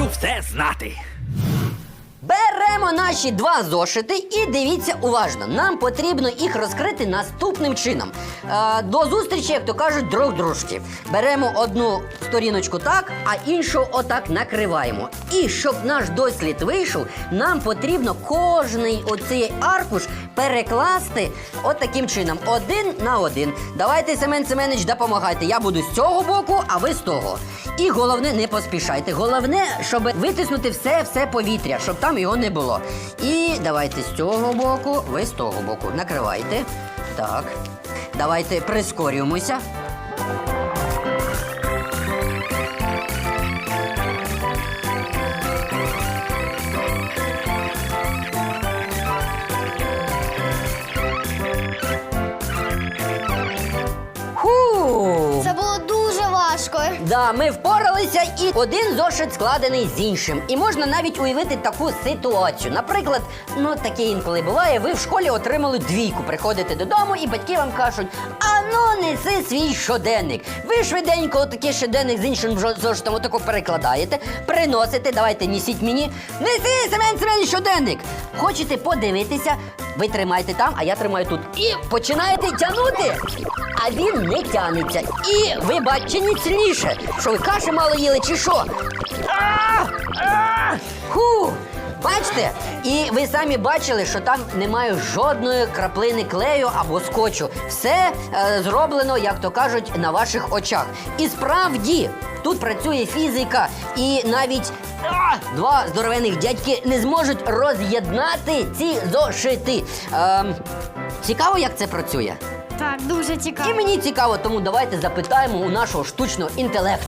Хочу все знати. Наші два зошити і дивіться уважно. Нам потрібно їх розкрити наступним чином. Е, до зустрічі, як то кажуть, друг дружки. Беремо одну сторіночку так, а іншу отак накриваємо. І щоб наш дослід вийшов, нам потрібно кожний оцей аркуш перекласти от чином, один на один. Давайте, Семен Семенович, допомагайте. Я буду з цього боку, а ви з того. І головне, не поспішайте. Головне, щоб витиснути все, все повітря, щоб там його не було. І давайте з цього боку, ви з того боку. Накривайте. Так. Давайте прискорюємося. Важко. Да, ми впоралися, і один зошит складений з іншим. І можна навіть уявити таку ситуацію. Наприклад, ну таке інколи буває, ви в школі отримали двійку, приходите додому, і батьки вам кажуть: а ну неси свій щоденник. Ви швиденько такий щоденник з іншим зошитом отако перекладаєте, приносите, давайте несіть мені. Неси Семен Семенович щоденник. Хочете подивитися? Ви тримайте там, а я тримаю тут. І починаєте тягнути, а він не тягнеться. І ви бачите ніцніше, що ви каші мало їли чи що. Ху! Бачите? І ви самі бачили, що там немає жодної краплини клею або скотчу. Все е, зроблено, як то кажуть, на ваших очах. І справді тут працює фізика, і навіть а, два здоровених дядьки не зможуть роз'єднати ці зошити. Ем, цікаво, як це працює. Так, дуже цікаво. І мені цікаво, тому давайте запитаємо у нашого штучного інтелекту.